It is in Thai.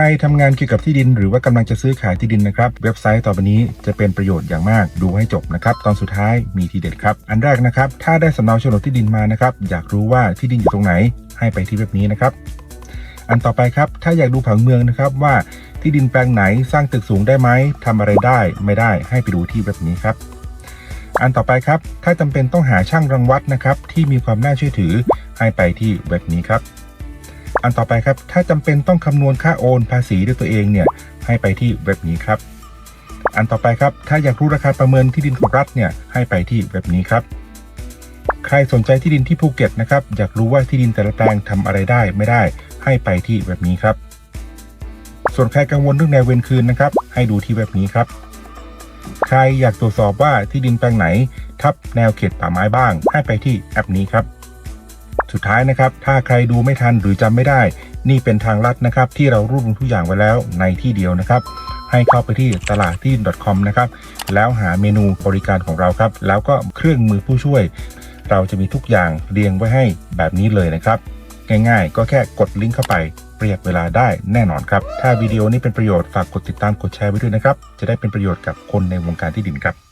รทำงานเกี่ยวกับที่ดิน หรือว่ากำลังจะซื้อขายที่ดินนะครับ เว็บไซต์ต่อไปนี้จะเป็นประโยชน์อย่างมากดูให้จบนะครับ ตอนสุดท้ายมีทีเด็ดครับ อันแรกนะครับ ถ้าได้สำเนาโฉนดที่ดินมานะครับ อยากรู้ว่าที่ดินอยู่ตรงไหน ให้ไปที่เว็บนี้นะครับ อันต่อไปครับ ถ้าอยากดูผังเมืองนะครับว่าที่ดินแปลงไหนสร้างตึกสูงได้ไหมทำอะไรได้ไม่ได้ให้ไปดูที่เว็บนี้ครับ อันต่อไปครับ ถ้าจำเป็นต้องหาช่างรังวัดนะครับที่มีความน่าเชื่อถือให้ไปที่เว็บนี้ครับ อันต่อไปครับ ถ้าจำเป็นต้องคำนวณค่าโอนภาษีด้วยตัวเองเนี่ย ให้ไปที่เว็บนี้ครับ อันต่อไปครับ ถ้าอยากรู้ราคาประเมินที่ดินของรัฐเนี่ย ให้ไปที่เว็บนี้ครับ ใครสนใจที่ดินที่ภูเก็ตนะครับ อยากรู้ว่าที่ดินแต่ละแปลงทำอะไรได้ไม่ได้ ให้ไปที่เว็บนี้ครับ ส่วนใครกังวลเรื่องแนวเวรคืนนะครับ ให้ดูที่เว็บนี้ครับ ใครอยากตรวจสอบว่าที่ดินแปลงไหน ทับแนวเขตป่าไม้บ้าง ให้ไปที่แอปนี้ครับ สุดท้ายนะครับ ถ้าใครดูไม่ทันหรือจำไม่ได้ นี่เป็นทางลัดนะครับ ที่เรารวบรวมทุกอย่างไว้แล้วในที่เดียวนะครับ ให้เข้าไปที่ตลาดที่ .com นะครับ แล้วหาเมนูบริการของเราครับ แล้วก็เครื่องมือผู้ช่วย เราจะมีทุกอย่างเรียงไว้ให้แบบนี้เลยนะครับ ง่ายๆ ก็แค่กดลิงก์เข้าไปประหยัดเวลาได้แน่นอนครับ ถ้าวิดีโอนี้เป็นประโยชน์ฝากกดติดตามกดแชร์ไว้ด้วยนะครับ จะได้เป็นประโยชน์กับคนในวงการที่ดินครับ